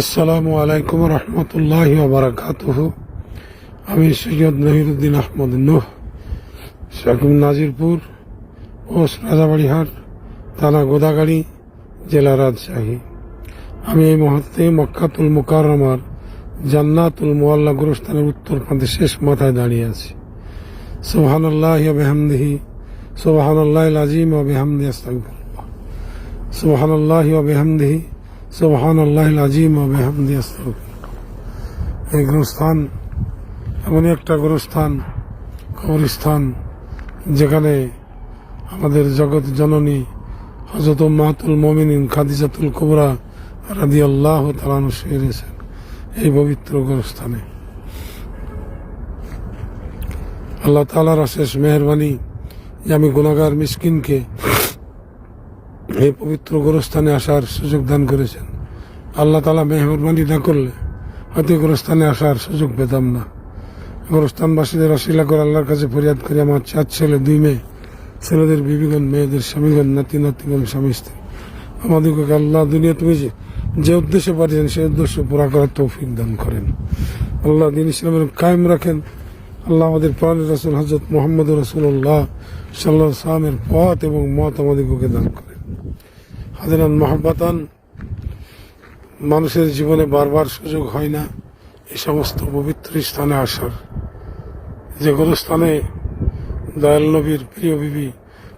আসসালামু আলাইকুম রহমতুল্লাহ বারাকাতুহ। আমি সৈয়দ নহিরুদ্দিন আহমদ নুহ শাকিম নাজিরপুর ও রাজাবাড়িহাট, থানা গোদাগাড়ি, জেলা রাজশাহী। আমি এই মুহূর্তে মক্কাতুল মুকাররমার জান্নাতুল মোয়াল্লা গুরুস্থানের উত্তর প্রান্তে শেষ মাথায় দাঁড়িয়ে আছি। সোহান আল্লাহ বেহামদিহি সোহান আল্লাহ আজিম ও বেহামদি আস্তাগফিরুল্লাহ। সোহান আল্লাহ বেহামদিহি সোহান আল্লাহ আজিম এই গুরুস্থান, এমনই একটা গুরুস্থান, কবরস্থান, যেখানে আমাদের জগৎ জননী হজরত মাহাতুল মমিনিন খাদিজাতুল কুবরা রাদি আল্লাহ তালানু শুয়েছেন এই পবিত্র গোরস্থানে। আল্লাহ তালার অশেষ মেহরবানি যে আমি গুণাগার মিসকিনকে এই পবিত্র গোরস্থানে আসার সুযোগ দান করেছেন। আল্লাহ তালা মেহরবানি না করলে হয়তো গোরস্থানে আসার সুযোগ পেতাম না। গোরস্থানবাসীদের অশিলা করে আল্লাহর কাছে ফরিয়াদ করে, আমার চার ছেলে, দুই মেয়ে। ছেলেদের বিবিগণ, মেয়েদের স্বামীগণ, নাতি নাতিগণ স্বামী স্ত্রী। আমাদেরকে আল্লাহ দুনিয়া তুমি যে যে উদ্দেশ্যে পাঠিয়েছেন, সেই উদ্দেশ্য পুরা করার তৌফিক দান করেন। আল্লাহ দিন ইসলামের কায়েম রাখেন। আল্লাহ আমাদের প্রাণের রাসুল হজরত মোহাম্মদ রসুল্লাহ সাল্লাহ সালামের পথ এবং মত আমাদেরকে দান করেন। হাজারান মহাব্বাতান, মানুষের জীবনে বারবার সুযোগ হয় না এই সমস্ত পবিত্র স্থানে আসার। যে গোরস্থানে দয়াল নবীর প্রিয় বিবি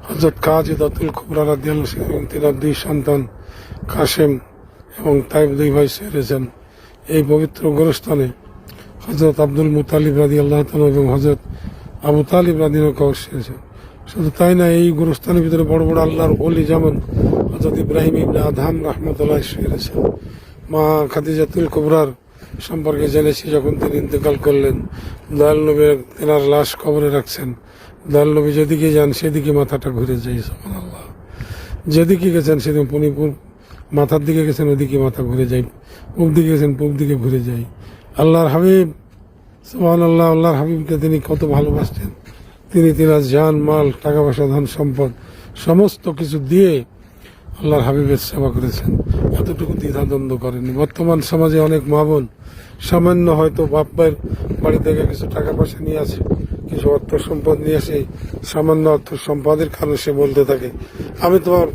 হজরত কাজ দাতুল কুবরা রাদিয়াল এবং তিনার দুই সন্তান কাশেম এবং তাইব দুই ভাই সেরেছেন এই পবিত্র গোরস্থানে হজরত আব্দুল মুতালিব রাদি আল্লাহ এবং হজরত আবু তালিব রাদিনও কবর সেরেছেন শুধু তাই না, এই গুরুস্থানের ভিতরে বড় বড় আল্লাহর অলি যেমন হজরত ইব্রাহিম ইবনে আধাম রহমতুল্লাহ সেরেছেন মা খাদিজাতুল কুবরার সম্পর্কে জেনেছি, যখন তিনি ইন্তেকাল করলেন, দয়াল নবী তেনার লাশ কবরে রাখছেন। দয়াল নবী যেদিকে যান, সেদিকে মাথাটা ঘুরে যাই যায় আল্লাহ যেদিকে গেছেন, সেদিন পনিপুর মাথার দিকে গেছেন, ওদিকে মাথা ঘুরে যায়। পূব দিকে গেছেন, পূব দিকে ঘুরে যায়। আল্লাহর হাবিব সোহান আল্লাহ আল্লাহর হাবিবকে তিনি কত ভালোবাসতেন। তিনি তিনার জান, মাল টাকা পয়সা ধন সম্পদ সমস্ত কিছু দিয়ে আল্লাহর হাবিবের সেবা করেছেন। এতটুকু দ্বিধাদ্বন্দ্ব করেনি বর্তমান সমাজে অনেক মা বোন, সামান্য হয়তো বাপের বাড়ি থেকে কিছু টাকা পয়সা নিয়ে আসে, কিছু অর্থ সম্পদ নিয়ে আসে, সামান্য অর্থ সম্পদের কারণে সে বলতে থাকে, আমি তোমার,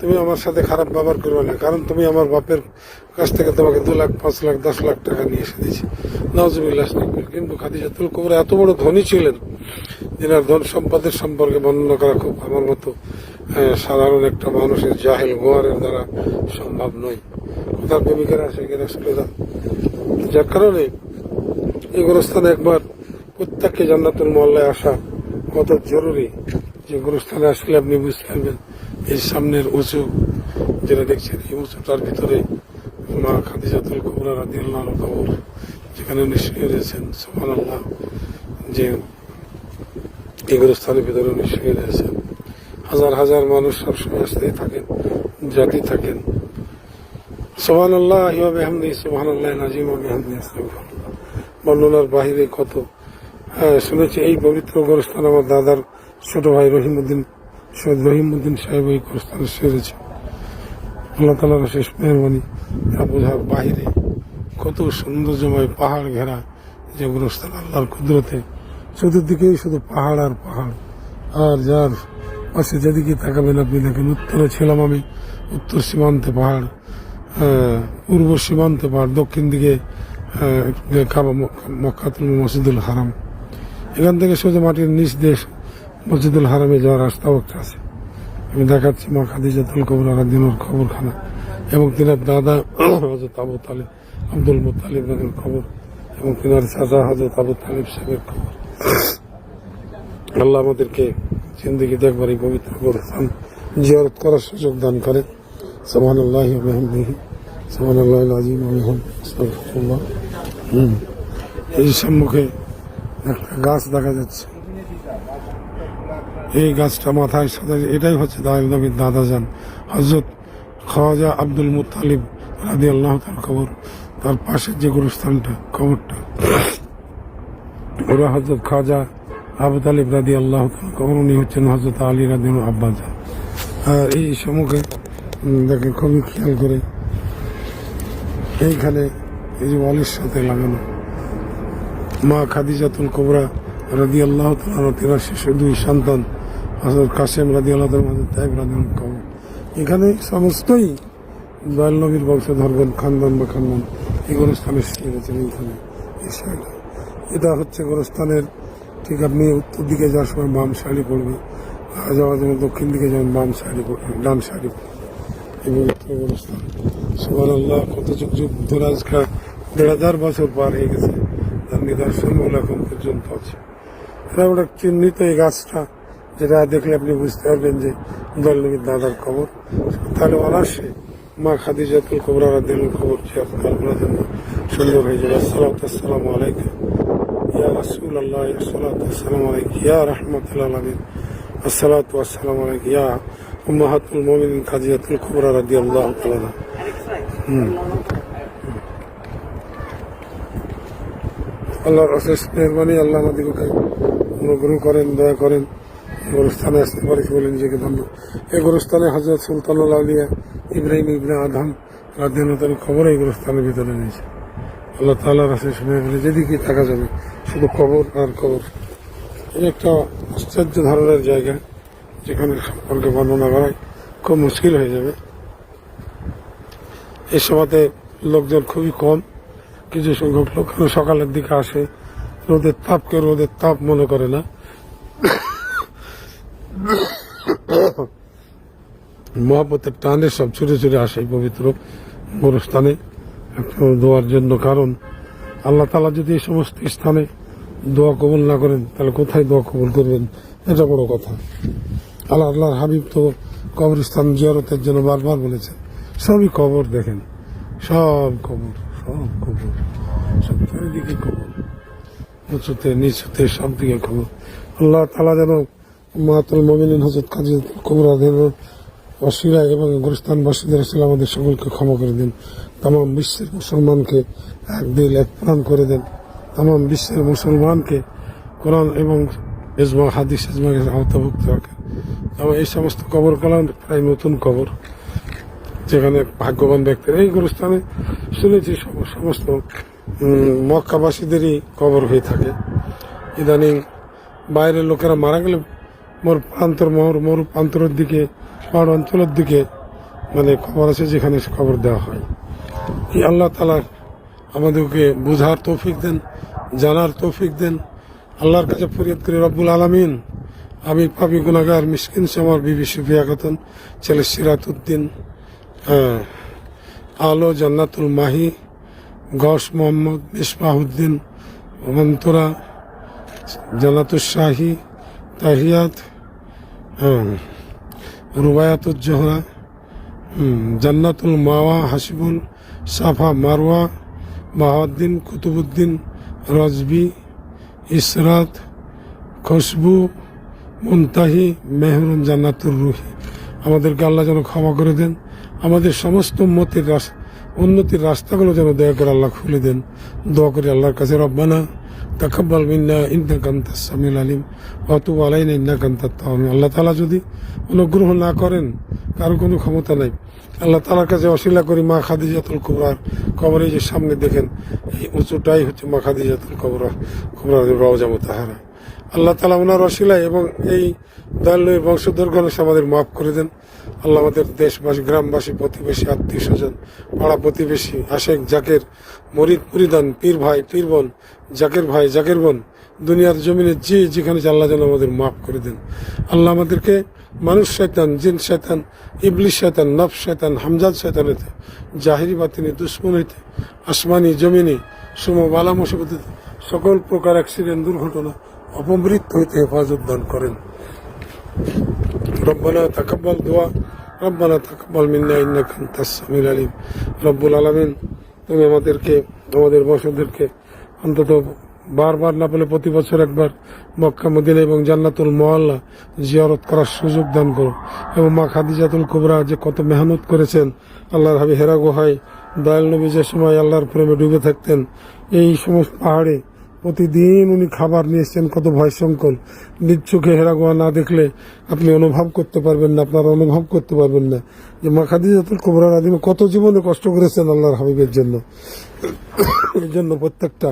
তুমি আমার সাথে খারাপ ব্যবহার করবে না, কারণ তুমি আমার বাপের কাছ থেকে তোমাকে দু লাখ, পাঁচ লাখ, দশ লাখ টাকা নিয়ে এসে দিয়েছি। নজরুল্লাহ কিন্তু খাদিজাতুল কুবরা এত বড় ধনী ছিলেন যেনার ধন সম্পদের সম্পর্কে বর্ণনা করা খুব আমার মতো সাধারণ একটা মানুষের জাহেল গোয়ারের দ্বারা সম্ভব নয়। কোথার প্রেমিকেরা কিনা সুবিধা যার কারণে এই গোরস্থানে একবার প্রত্যেককে জান্নাতুল মহল্লায় আসা কত জরুরি যে গোরস্থানে আসলে আপনি বুঝতে পারবেন এই সামনের উঁচু যেটা দেখছেন, এই উঁচুটার ভিতরে মা খাদিজাতুল কুবরা রাদিয়াল্লাহু কবর, যেখানে শুয়ে রয়েছেন, সুবহানাল্লাহ, যে গোরস্থানের ভিতরে উনি শুয়ে রয়েছেন হাজার হাজার মানুষ সবসময় আসতেই থাকেন জাতি থাকেন। সোহান আল্লাহ ইহামদি সোহান আল্লাহ নাজিম আস্তাগফিরুল্লাহ। বর্ণনার বাহিরে কত শুনেছি এই পবিত্র গোরস্থান আমার দাদার ছোট ভাই রহিমউদ্দিন সৈয়দ রহিমউদ্দিন সাহেব এই গোরস্থানে সেরেছে আল্লাহ তালার শেষ মেহরবানি বোঝার বাহিরে কত সৌন্দর্যময় পাহাড় ঘেরা যে গোরস্থান, আল্লাহর কুদরতে চতুর্দিকেই শুধু পাহাড় আর পাহাড়। আর যার পাশে যেদিকে তাকাবেন আপনি দেখেন উত্তরে ছিলাম আমি, উত্তর সীমান্তে পাহাড় পূর্ব সীমান্তে পাহাড়, দক্ষিণ দিকে মক্কাতুল মসজিদুল হারাম। এখান থেকে সোজা মাটির নিচ দেশ মসজিদুল হারামে যাওয়ার রাস্তাও একটা আছে। আমি দেখাচ্ছি মা খাদিজাতুল কবরা রাদিনুর খবরখানা এবং তিনার দাদা হজরত আবু তালিব, আব্দুল মুতালিব রাদির খবর এবং তিনার চাচা হজরত আবু তালিব সাহেবের খবর আল্লাহ আমাদেরকে জিন্দগি দেখবার এই পবিত্র গোরস্থান জিয়ারত করার সুযোগ দান করেন। সোহান আল্লাহ সোহান আল্লাহ আজিম হুম। এই সম্মুখে একটা গাছ দেখা যাচ্ছে। এই গাছটা মাথায় সাদা এটাই হচ্ছে দায়ের নবীর দাদা যান। হজরত খাওয়াজা আব্দুল মুতালিব রাদি আল্লাহ তার খবর তার পাশের যে গুরুস্থানটা খবরটা ওরা হজরত খাজা আবু তালিব রাদি আল্লাহ উনি হচ্ছেন হজরত আলী রাদি আব্বা যান আর এই সম্মুখে উম, দেখে খুবই খেয়াল করে এইখানে এই যে ওয়ালের সাথে লাগানো মা খাদিজাতুল কোবরা রাদি আল্লাহ তেনার শিশু দুই সন্তান হজরত কাসেম রাদি আল্লাহ তাইব রাদি এখানে সমস্তই দয়াল নবীর বংশধরগণ খানদান বা খানদান এই গোরস্থানের সৃষ্টি হয়েছেন এইখানে এই এটা হচ্ছে গোরস্থানের ঠিক আপনি উত্তর দিকে যাওয়ার সময় বাম সাইডে পড়বে, আর যাওয়ার জন্য দক্ষিণ দিকে যেমন বাম সাইডে পড়বে, ডান সাইডে পড়বে এই পবিত্র গোরস্থান। সুবান আল্লাহ কত যুগ যুগ ধরে দেড় হাজার বছর পার হয়ে গেছে তার নিদর্শনগুলো এখন পর্যন্ত আছে। এটা ওটা চিহ্নিত এই গাছটা, যেটা দেখলে আপনি বুঝতে পারবেন যে দলনবীর দাদার খবর। তাহলে অনার্সে মা খাদিজাতুল কবরা রাদিয়াল খবর করার জন্য সুন্দর হয়ে যাবে। আসসালাম আসসালামু আলাইকুম। অনুগ্রহ করেন, দয়া করেন। গোরস্থানে আসতে পারি বলে নিজেকে ধন্য। এই গোরস্থানে হজরত সুলতানুল আলিয়া ইব্রাহিম ইবনে আদম রাজ্যানতার খবর এই গোরস্থানের ভিতরে নিয়েছে আল্লাহ তাল্লাহর অশেষ মেহরবানি যেদিকে থাকা যাবে। শুধু খবর আর খবর। এই একটা আশ্চর্য ধরনের জায়গা, যেখানে সম্পর্কে বর্ণনা করাই খুব মুশকিল হয়ে যাবে। এই সময়তে লোকজন খুবই কম, কিছু সংখ্যক লোক সকালের দিকে আসে, রোদের তাপকে রোদের তাপ মনে করে না। মহাপতের টানে সব ছুটে ছুটে আসে পবিত্র গোরস্থানে দোয়ার জন্য কারণ আল্লাহ তালা যদি এই সমস্ত স্থানে দোয়া কবুল না করেন, তাহলে কোথায় দোয়া কবুল করবেন? এটা বড় কথা। আল্লাহ, আল্লাহর হাবিব তো কবরস্থান জিয়ারতের জন্য বারবার বলেছে সবই কবর দেখেন। সব কবর সব কবর, সব চারিদিকে কবর। উঁচুতে, নিচুতে, সব দিকে খবর আল্লাহ তালা যেন মাতুল মমিনিন হজরত কাজী কুমরা দেন অসিরা এবং গুরস্তানবাসীদের আসলে আমাদের সকলকে ক্ষমা করে দিন। তাম বিশ্বের মুসলমানকে এক দিল এক প্রাণ করে দেন। তাম বিশ্বের মুসলমানকে কোরআন এবং এজমা হাদিস এজমাকে আওতাভুক্ত রাখেন। এবং এই সমস্ত কবর কালাম প্রায় নতুন কবর, যেখানে ভাগ্যবান ব্যক্তিরা এই গুরুস্থানে শুনেছি সম- সমস্ত মক্কাবাসীদেরই কবর হয়ে থাকে। ইদানিং বাইরের লোকেরা মারা গেলে মোর প্রান্তর মোর মোর প্রান্তরের দিকে, পাহাড় অঞ্চলের দিকে মানে খবর আছে যেখানে খবর দেওয়া হয়। এই আল্লাহ তালা আমাদেরকে বুঝার তৌফিক দেন জানার তৌফিক দেন। আল্লাহর কাছে ফরিয়াদ করি রব্বুল আলমিন। আমি পাবি গুনাগার মিসকিন আমার বিবি সুফিয়া খাতুন ছেলে সিরাতুদ্দিন হ্যাঁ, আলো জান্নাতুল মাহি গস মোহাম্মদ মিসবাহুদ্দিন অন্তরা জান্নাতুল শাহি তাহিয়াত হ্যাঁ, রুবায়াতুজ্জোহরা জান্নাতুল মাওয়া হাসিবুল সাফা মারওয়া বাহাউদ্দিন কুতুবুদ্দিন, রজবি, ইসরাত খুশবু মুনতাহি, মেহরুন জান্নাতুর রুহি। আমাদেরকে আল্লাহ যেন ক্ষমা করে দেন। আমাদের সমস্ত মতের রাস্তা উন্নতির রাস্তাগুলো যেন দয়া করে আল্লাহ খুলে দেন। দোয়া করে আল্লাহর কাছে, রব্বানা তাকাব্বাল মিন্না ইন্নাকা আনতাস সামিউল আলিম ওয়া তুব আলাইনা ইন্নাকা আনতাত তাওয়াব আল্লাহ তাআলা যদি অনুগ্রহ না করেন, কারও কোনো ক্ষমতা নাই। আল্লাহ তাআলার কাছে অশিলা করি মা খাদিজাতুল কুবরার কবরে যে সামনে দেখেন, এই উঁচুটাই হচ্ছে মা খাদিজাতুল কুবরা কুবরা রওজা মুতাহারা। আল্লাহ তালা ওনার অশিলায় এবং এই দয়ালয়ের বংশধরগণ এসে আমাদের মাফ করে দেন। আল্লাহ আমাদের দেশবাসী, গ্রামবাসী, প্রতিবেশী, আত্মীয় স্বজন, পাড়া প্রতিবেশী আশেক জাকের, মরিদ, মুরিদান, পীর ভাই, পীর বোন, জাকের ভাই, জাকের বোন, দুনিয়ার জমিনে যে যেখানে আল্লাহ যেন আমাদের মাফ করে দেন। আল্লাহ আমাদেরকে মানুষ শয়তান, জিন শয়তান, ইবলিশ শয়তান নফ শয়তান, হামজাদ শয়তান হইতে, জাহিরি বাতিনি, দুশ্মন হইতে, আসমানি, জমিনি, সুম, বালা সকল প্রকার অ্যাক্সিডেন্ট দুর্ঘটনা অপমৃত্যু হইতে হেফাজত দান করেন। রব্বানা তাকাব্বাল দোয়া রব্বানা তাকাব্বাল মিন্না ইন্নাকা আনতাস সামিউল আলিম রব্বুল আলামিন, তুমি আমাদেরকে, আমাদের বংশধরকে অন্তত বারবার না পেলে প্রতি বছর একবার মক্কা, মদিনা এবং জান্নাতুল মহল্লা জিয়ারত করার সুযোগ দান করো। এবং মা খাদিজাতুল কুবরা যে কত মেহনত করেছেন, আল্লাহর হাবি হেরা গুহায় দয়াল নবী যে সময় আল্লাহর প্রেমে ডুবে থাকতেন, এই সমস্ত পাহাড়ে প্রতিদিন উনি খাবার নিয়ে এসছেন, কত ভয় সংকল নিজ চোখে হেরাগোয়া না দেখলে আপনি অনুভব করতে পারবেন না, আপনারা অনুভব করতে পারবেন না। যে মা খাদিজাতুল কোবরা রাদিমা কত জীবনে কষ্ট করেছেন আল্লাহর হাবিবের জন্য। এই জন্য প্রত্যেকটা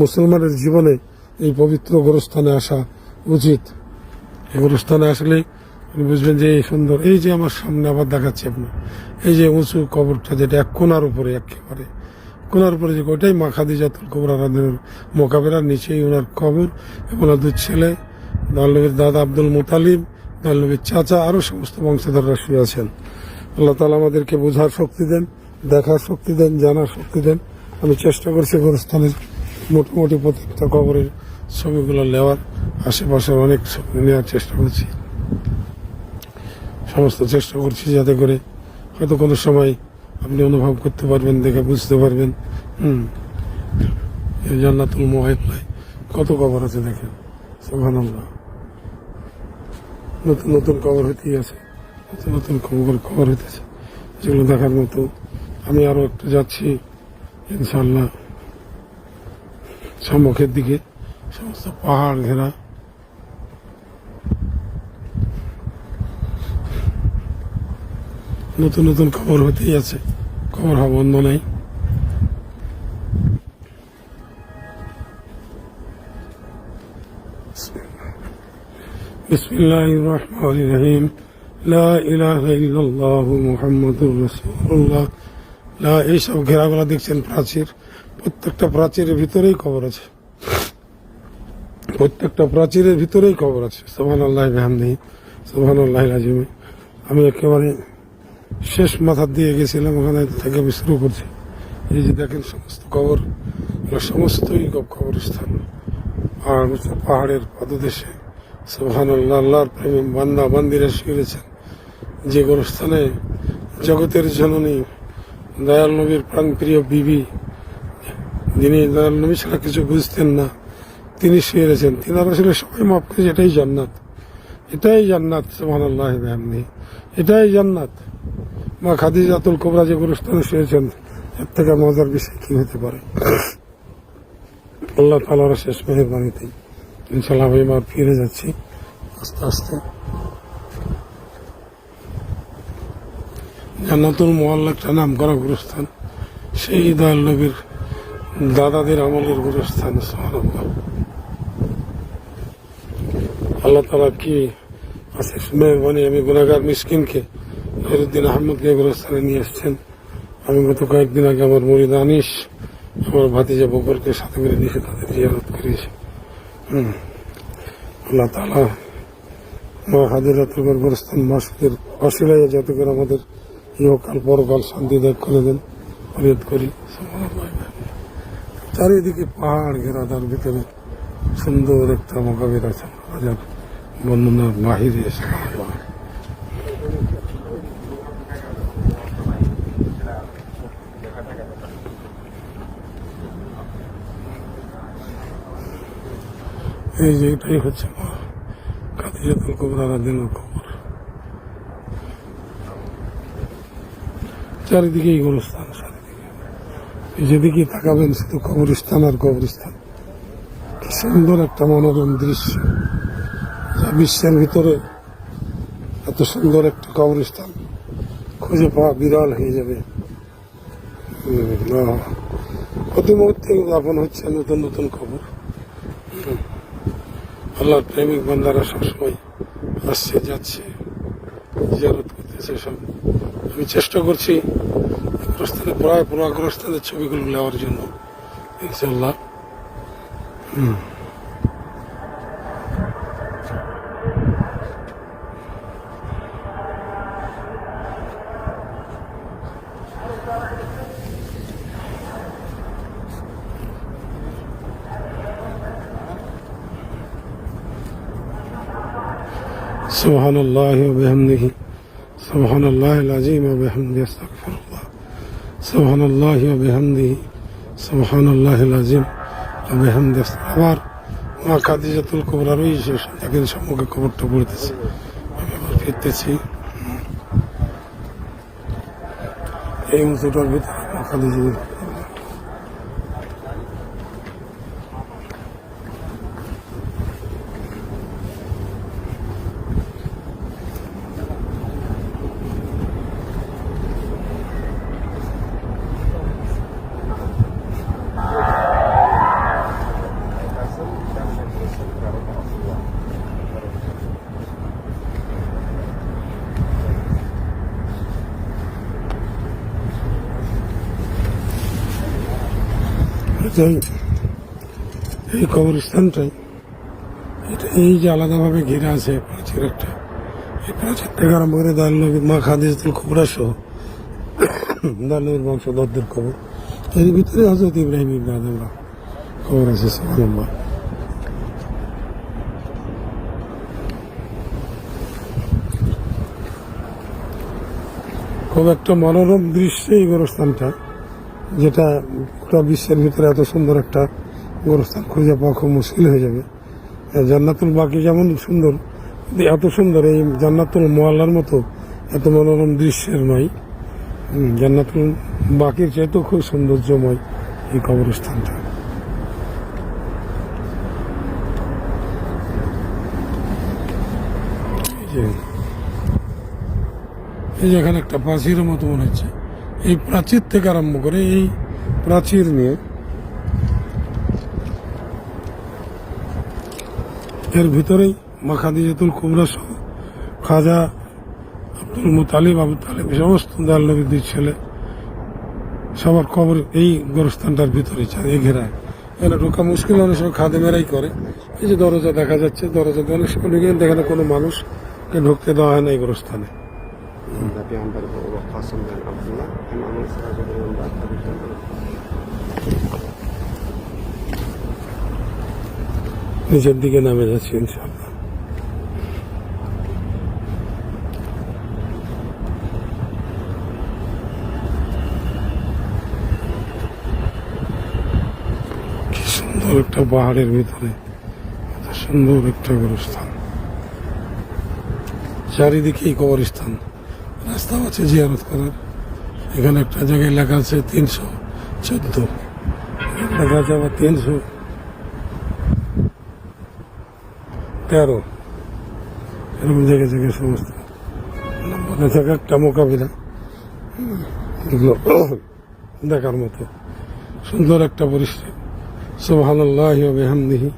মুসলমানের জীবনে এই পবিত্র গোরস্থানে আসা উচিত। এই গোরস্থানে আসলে বুঝবেন যে এই সুন্দর, এই যে আমার সামনে আবার দেখাচ্ছি আপনি এই যে উঁচু কবরটা যেটা এক কোনার উপরে একেবারে। কোনার উপরে যে ওইটাই মা খাদিজাতুল কোবরা রাদের মোকাবেলার নিচেই ওনার কবর ওনার দুই ছেলে দাল্লবীর দাদা আব্দুল মোতালিব দাল্লবীর চাচা আরও সমস্ত বংশধররা শুয়ে আছেন। আল্লাহ তালা আমাদেরকে বোঝার শক্তি দেন, দেখার শক্তি দেন, জানার শক্তি দেন। আমি চেষ্টা করছি গোরস্থানের মোটামুটি প্রত্যেকটা কবরের ছবিগুলো নেওয়ার, আশেপাশের অনেক ছবি নেওয়ার চেষ্টা করছি। সমস্ত চেষ্টা করছি যাতে করে হয়তো কোনো সময় আপনি অনুভব করতে পারবেন, দেখে বুঝতে পারবেন। হুম। জান্নাতুল মোহাইফলাই কত কবর আছে দেখেন। সোহান নতুন নতুন কবর হইতেই আছে। নতুন নতুন খবর খবর হইতেছে। যেগুলো দেখার মতো। আমি আরও একটু যাচ্ছি ইনশাল্লাহ সম্মুখের দিকে, সমস্ত পাহাড় ঘেরা। নতুন নতুন খবর হতেই আছে খবর হওয়া বন্ধ নাই بسم الله الرحمن الرحيم لا إله إلا الله محمد رسول الله لا এইসব ঘেরাগুলো দেখছেন প্রাচীর প্রত্যেকটা প্রাচীরের ভিতরেই খবর আছে প্রত্যেকটা প্রাচীরের ভিতরেই খবর আছে সোহান আল্লাহ বেহামদি সোহান আল্লাহ আজিমে আমি একেবারে শেষ মাথার দিয়ে গেছিলাম, ওখানে থেকে আমি শুরু করছি। এই যে দেখেন সমস্ত খবর সমস্তই কবরস্থান। আর পাহাড়ের পদদেশে সোহান আল্লাহ আল্লাহর প্রেমে বান্দা বান্দিরা শিখেছেন যে গোরস্থানে জগতের জননী দয়াল নবীর প্রাণপ্রিয় বিবি, যিনি দয়াল নবী ছাড়া কিছু বুঝতেন না, তিনি শুয়েছেন তিনারা আসলে সবাই মাফ করেছে এটাই জান্নাত। এটাই জান্নাত সোহান আল্লাহ এটাই জান্নাত। মা খাদিজাতুল কোবরা যে গুরুস্থানে শুয়েছেন, এর থেকে মজার বিষয় কি হতে পারে? আল্লাহ তালার শেষ মেহরবানিতে ইনশাল্লাহ আমি এবার ফিরে যাচ্ছি আস্তে আস্তে। জান্নাতুল মোয়াল্লা একটা নাম করা গুরুস্থান। সেই দয়াল নবীর দাদাদের আমলের গুরুস্থান। আল্লাহ তালা কি আছে? মেহরবানি আমি গুণাগার মিসকিনকে ফেরুদ্দিন আহমদকে গুরুস্থানে নিয়ে এসছেন। আমি গত কয়েকদিন আগে আমার মরিদ আনিস, আমার ভাতিজা বকরকে সাথে করে নিয়ে তাদের জিয়ারত করিয়েছি। আল্লাহ তালা মা হাজিরাতুল গর্বরস্থান মাসুদের অশিলায় যাতে করে আমাদের ইহকাল পরকাল শান্তি দেখ করে দেন, ফরিয়াদ করি। চারিদিকে পাহাড় ঘেরা, তার ভিতরে সুন্দর একটা মোকাবিলা আছে বর্ণনার বাহিরে এসে এই যে এটাই হচ্ছে কাদিজাতুল কবরা কবর চারিদিকে যেদিকে তাকাবেন, শুধু কবরস্থান আর কবরস্থান। কি সুন্দর একটা মনোরম দৃশ্য। যা বিশ্বের ভিতরে এত সুন্দর একটা কবরস্থান খুঁজে পাওয়া বিরল হয়ে যাবে। প্রতি মুহূর্তে উদ্যাপন হচ্ছে নতুন নতুন খবর। আল্লাহর প্রেমিক বান্দারা সবসময় আসছে, যাচ্ছে, জিয়ারত করতেছে সব আমি চেষ্টা করছি আগ্রস্থানে প্রায় পুরো আগ্রস্থানের ছবিগুলো নেওয়ার জন্য ইনশাল্লাহ হুম। سبحان الله وبحمده سبحان الله العظيم وبحمده استغفر الله سبحان الله وبحمده سبحان الله العظيم وبحمده আবার মা কাদিজাতুল কোবরার ওই শেষ দেখেন সম্মুখে কবরটা পড়তেছে আমি আবার ফিরতেছি এই উঁচুটার ভিতরে মা কাদিজাতুল মূলত এই- কবরস্থানটাই। এটা এই যে আলাদাভাবে ঘিরে আছে প্রাচীর একটা। এই প্রাচীর থেকে আরম্ভ করে দালনবী মা খাদিজাতুল কুবরা সহ দালনবীর বংশধরদের কবর। এর ভিতরে হজরত ইব্রাহিম ইবনে আদমরা কবর আছে খুব একটা মনোরম দৃশ্য এই গোরস্থানটা। যেটা গোটা বিশ্বের ভিতরে এত সুন্দর একটা গোরস্থান খুঁজে পাওয়া খুব মুশকিল হয়ে যাবে। জান্নাতুল বাকি যেমন সুন্দর এত সুন্দর, এই জান্নাতুল মোয়াল্লার মতো এত মনোরম দৃশ্যের নয় জান্নাতুল বাকির চাইতেও খুব সৌন্দর্যময় এই কবরস্থানটা। এই যে এখানে একটা প্রাচীরের মতো মনে হচ্ছে। এই প্রাচীর থেকে আরম্ভ করে এই প্রাচীর নিয়ে এর ভিতরেই মাখাদিজাতুল কুমরা সহ খাজা আব্দুল মুতালিব, আবু তালিব সমস্ত দাল নবীর দুই ছেলে সবার খবর এই গোরস্থানটার ভিতরে এই ঘেরায়। এখানে ঢোকা মুশকিল, অনেক সময় খাদে খাদেমেরাই করে। এই যে দরজা দেখা যাচ্ছে দরজা অনেক সময় ঢুকে এখানে কোনো মানুষকে ঢুকতে দেওয়া হয় না এই গোরস্থানে। Jamal নিচের দিকে নামে যাচ্ছি সুন্দর একটা পাহাড়ের ভিতরে সুন্দর একটা কবরস্থান। চারিদিকেই কবরস্থান। রাস্তা আছে জিয়ারত করার। এখানে একটা জায়গায় লেখা আছে তিনশো চোদ্দ। লেখা আছে আবার তিনশো তেরো। এরকম জায়গায় জায়গায় সমস্ত। মনে থাকা একটা মোকাবিলা। দেখার মতো। সুন্দর একটা পরিস্থিতি। সুবহান আল্লাহ বেহামদিহি।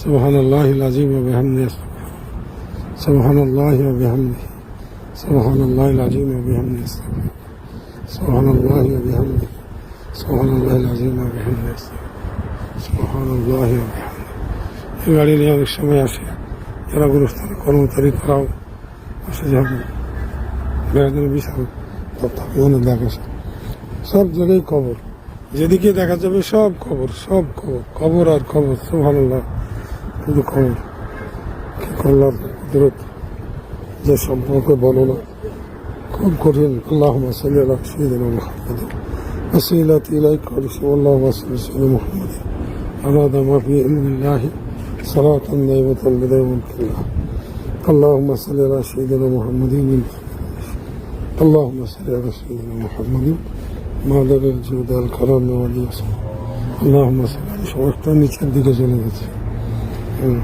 সুবহান আল্লাহ আজিম বেহামদি। সুবহান আল্লাহ বেহামদিহি। সুবহান আল্লাহ আজিম বেহামদি সুবহান আল্লাহ বেহামদি সুবহান আল্লাহ আজিম বেহামদি সুবহান আল্লাহ বেহামদি এই গাড়ি নিয়ে অনেক সময় আসে, যারা গুরুস্থানে কর্মচারী তারাও আসে যাবে বেড়াদের বিশাল তত্ত্বাবধানে দেখা। সব জায়গায় খবর। যেদিকে দেখা যাবে সব খবর সব খবর। খবর আর খবর সব ভালো লাগে শুধু খবর। কি করলাম? কুদরত যে সম্পর্কে বর্ণনা খুব কঠিন আল্লাহ সাল্লি আলা সাইয়্যিদিনা মুহাম্মদ ওসিলাতি ইলাইকা ওয়া রাসূলুল্লাহ ওয়া সাল্লাল্লাহু মুহাম্মদ عدد ما في علم الله صلاة دائمة بدائم ملك الله اللهم صل على سيدنا محمد من اللهم صل على سيدنا محمد ما دل الجود الكرم واليسر اللهم صل على সমস্ত নিচের দিকে চলে গেছে হুম।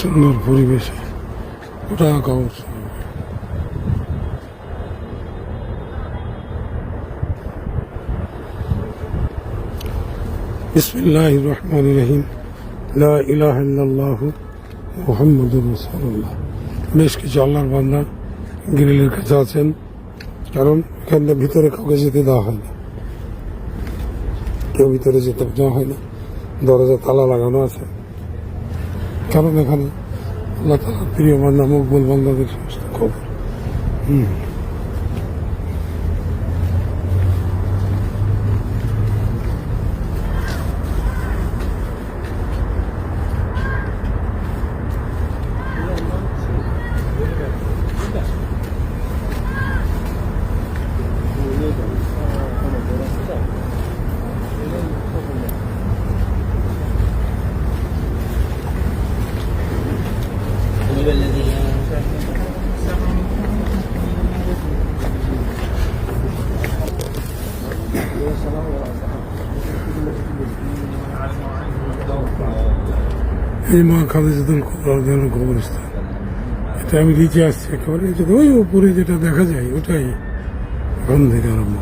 সুন্দর পরিবেশে ওটা কবর بسم الله الرحمن الرحيم لا إله إلا الله محمد رسول الله বেশ কিছু আল্লাহর বান্দা গ্রিলের কাছে আছেন কারণ এখানে ভিতরে কাউকে যেতে দেওয়া হয় না কেউ ভিতরে যেতে দেওয়া হয় না দরজা তালা লাগানো আছে কারণ এখানে আল্লাহ প্রিয় বান্দা মকবুল সমস্ত খবর। হুম। মা খাদিজাতুল কুবরা যেন কবরস্থান এটা আমি নিচে আসছি একেবারে এই যে ওই উপরে যেটা দেখা যায় ওটাই ওখান থেকে আরম্ভ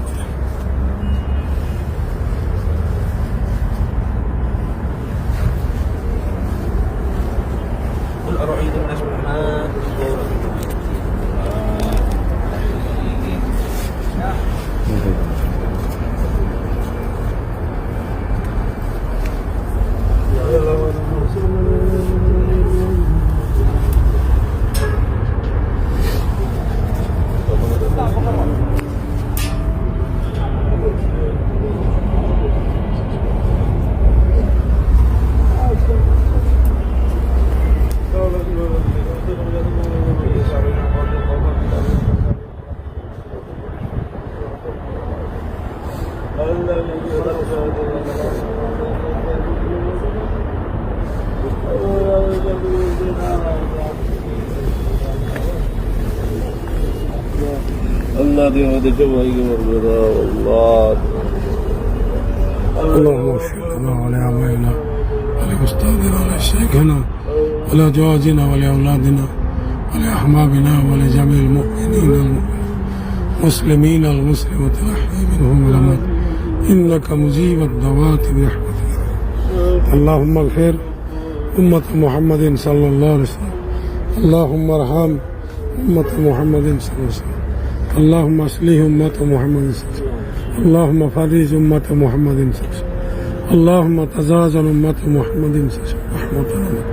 আল্লাহ দিয়ে আমাদের সবাইকে বলবে না আল্লাহ اللهم اغفر لنا ولآبائنا ولأستاذنا ولشيخنا ولأزواجنا ولأولادنا ولأحبابنا ولجميع المؤمنين المسلمين المسلمة الأحياء منهم والأموات إنك مجيب الدعوات برحمتك اللهم اغفر أمة محمد صلى الله عليه وسلم اللهم ارحم أمة محمد صلى الله عليه وسلم اللهم اصلح أمة محمد صلى الله عليه وسلم اللهم فرج أمة محمد صلى الله عليه وسلم اللهم تزازن أمة محمد صلى الله عليه وسلم رحمة الله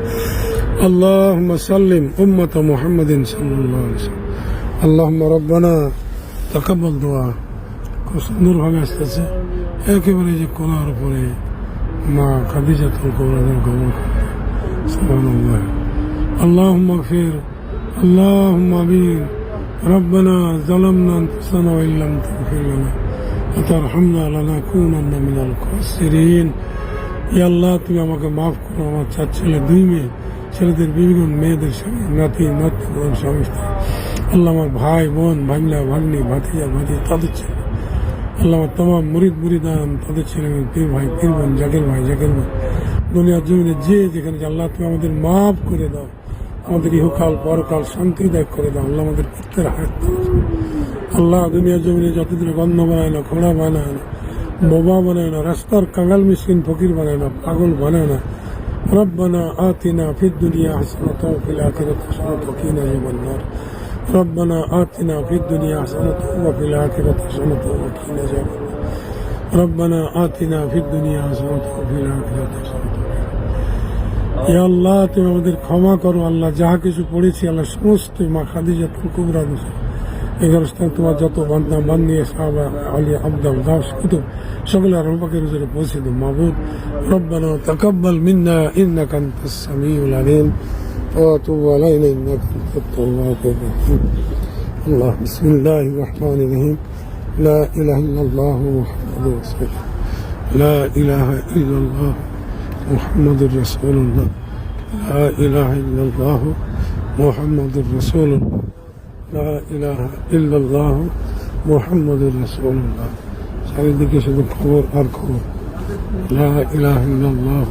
اللهم سلم أمة محمد صلى الله عليه وسلم اللهم ربنا تقبل دعاء খুব সুন্দরভাবে আসতেছে একেবারে যে কোনার উপরে মা খাদিজাতুল কবরাদের কবর সুবহানাল্লাহ اللهم اغفر اللهم امين ربنا ظلمنا انفسنا وان لم تغفر لنا وترحمنا لنكونن من الخاسرين ইয়া আল্লাহ তুমি আমাকে মাফ করো আমার চার ছেলে দুই মেয়ে ছেলেদের বিবিগুণ মেয়েদের স্বামী নাতি নাতি স্বামী স্ত্রী। আল্লাহ আমার ভাই বোন ভাগনা ভাগ্নি ভাতিজা ভাতি তাদের ছেলে আল্লাহ আমার তমাম মুরিদ মুরিদান তাদের ছেলে মেয়ে, পীর ভাই পীর বোন জাকের ভাই জাকের বোন দুনিয়ার জমিনে যে যেখানে যে আল্লাহ তুমি আমাদের মাফ করে দাও আমাদের ইহকাল পরকাল শান্তিদায়ক করে দাও আল্লাহ আমাদের প্রত্যেক হাত দাও আল্লাহ দুনিয়ার জমিনে যতদিন গন্ধ বানায় না খোড়া বানায় না বোবা বানায় না রাস্তার কাঙ্গাল মিসকিন ফকির বানায় না পাগল বানায় না ربنا آتنا في الدنيا حسنة وفي الآخرة حسنة وقنا عذاب النار ربنا آتنا في الدنيا حسنة وفي الآخرة حسنة وقنا عذاب النار ربنا آتنا في الدنيا حسنة وفي الآخرة حسنة ইয়া আল্লাহ তুমি আমাদের ক্ষমা করো আল্লাহ যাহা কিছু পড়েছি আল্লাহ সমস্ত মা খাদিজা তুল কুবরা দিছে এগারো স্থান তোমার যত বান্দা বান্দি সাহাবা আলিয়া আবদাল দাস কুতুব সকলে আর পাকের উপরে পৌঁছে দিও মাহবুব ربنا تقبل منا انك انت السميع العليم وتب علينا انك انت التواب الرحيم الله بسم الله الرحمن الرحيم لا اله الا الله محمد رسول الله لا اله الا الله محمد رسول الله لا إله إلا الله محمد رسول الله لا إله إلا الله محمد رسول الله চারিদিকে শুধু খবর আর খবর لا إله إلا الله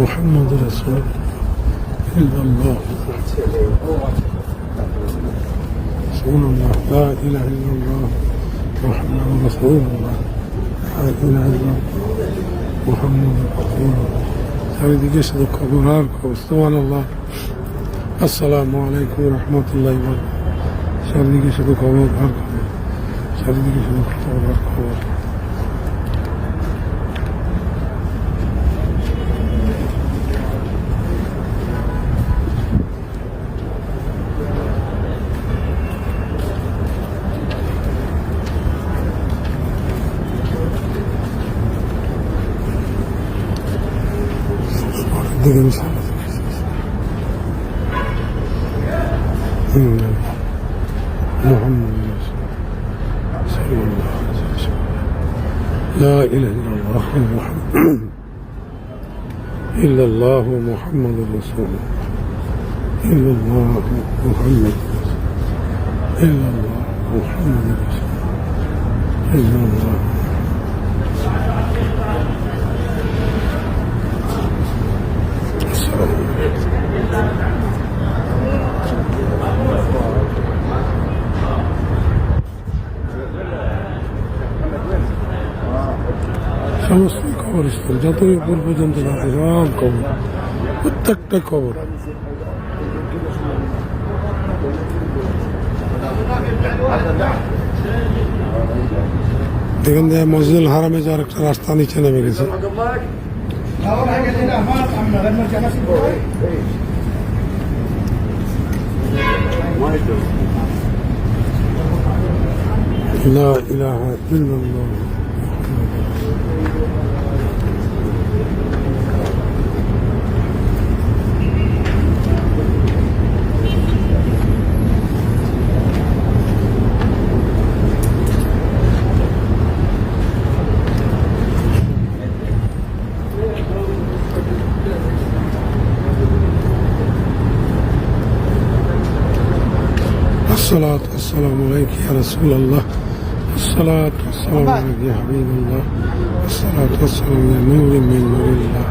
محمد رسول الله إلا الله رسول الله لا إله إلا الله محمد رسول الله لا إله إلا الله محمد حميد جسدك وبرهانك واستوان الله السلام عليكم ورحمة الله وبركاته حميد جسدك وبرهانك حميد جسدك وبرهانك كده مش محمد صلى الله لا اله إلا الله محمد الا الله محمد رسول الله. إلا الله محمد رسول إلا الله محمد رسول إلا الله. সমস্ত কবরস্থান যতই উপর পর্যন্ত যাবে সব কবর প্রত্যেকটা কবর এখান থেকে মসজিদুল হারামে যাওয়ার একটা রাস্তা নিচে নেমে গেছে। لا إله إلا الله. الصلاة والسلام عليك يا رسول الله الصلاة والسلام عليك يا حبيب الله الصلاة والسلام يا نور من نور الله